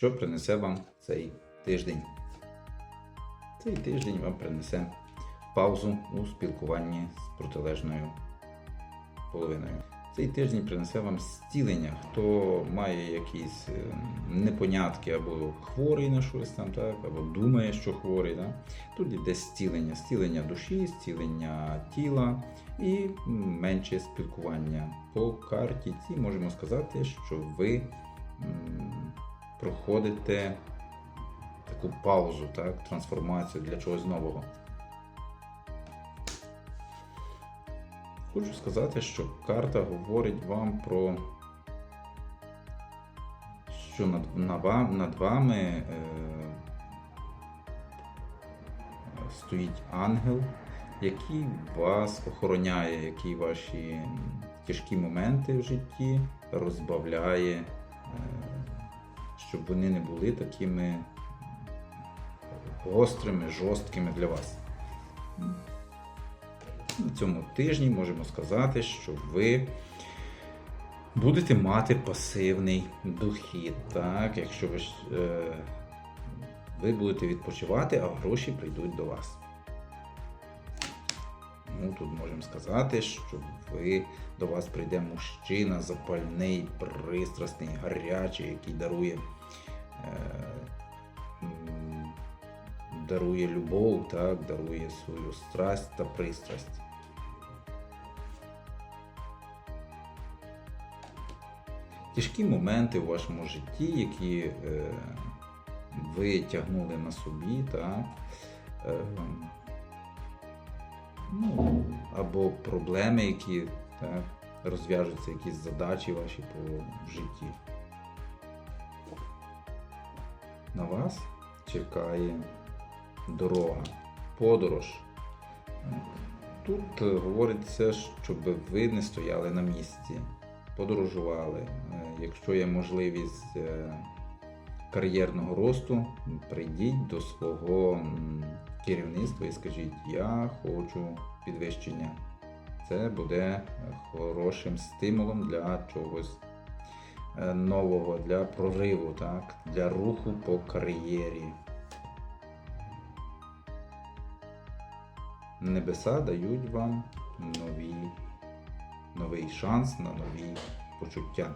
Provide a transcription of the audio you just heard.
Що принесе вам цей тиждень? Цей тиждень вам принесе паузу у спілкуванні з протилежною половиною. Цей тиждень принесе вам зцілення, хто має якісь е, непонятки або хворий на щось там, так, або думає, що хворий. Так? Тут йде зцілення, зцілення душі, зцілення тіла і менше спілкування. По карті ці можемо сказати, що ви проходите таку паузу, так, трансформацію для чогось нового. Хочу сказати, що карта говорить вам про що над, над вами е, стоїть ангел, який вас охороняє, який ваші тяжкі моменти в житті розбавляє, е, щоб вони не були такими гострими, жорсткими для вас. На цьому тижні можемо сказати, що ви будете мати пасивний дохід. Так? Якщо ви, е, ви будете відпочивати, а гроші прийдуть до вас. Ну, тут можемо сказати, що ви, до вас прийде мужчина запальний, пристрасний, гарячий, який дарує, е, дарує любов, так, дарує свою страсть та пристрасть. Тяжкі моменти в вашому житті, які е, ви тягнули на собі, так, е, ну, або проблеми, які так, розв'яжуться, якісь задачі ваші по житті. На вас чекає дорога, подорож. Тут говориться, щоб ви не стояли на місці, подорожували. Якщо є можливість е, кар'єрного росту, прийдіть до свого м, керівництва і скажіть, я хочу підвищення. Це буде хорошим стимулом для чогось е, нового, для прориву, так? для руху по кар'єрі. Небеса дають вам нові, новий шанс на нові почуття.